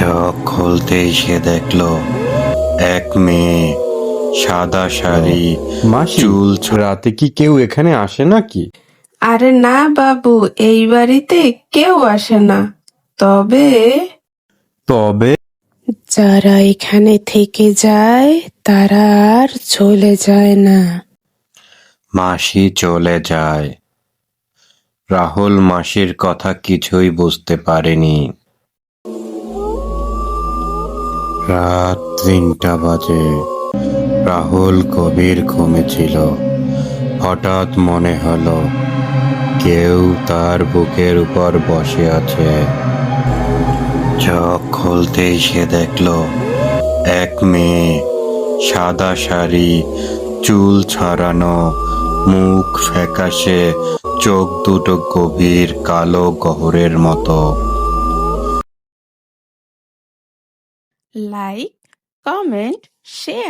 চোখ খুলতেই সে দেখল এক মেয়ে সাদা শাড়ি মাসি চুল রাতে কি কেউ এখানে আসে নাকি? আরে না বাবু এই বাড়িতে কেউ আসে না। তবে তবে? যারা এখানে থেকে যায় তারা আর চলে যায় না। মাসি চলে যায়। রাহুল মাসির কথা কিছুই বুঝতে পারেনি। রাত তিনটা বাজে। রাহুল গভীর ঘুমেছিল হঠাৎ মনে হলো, কেউ তার বুকের উপর বসে আছে। চোখ খুলতেই সে দেখল, এক মেয়ে, সাদা শাড়ি, চুল ছড়ানো, মুখ ফ্যাকাশে, চোখ দুটো গভীর কালো গহরের মতো। Like, comment, share.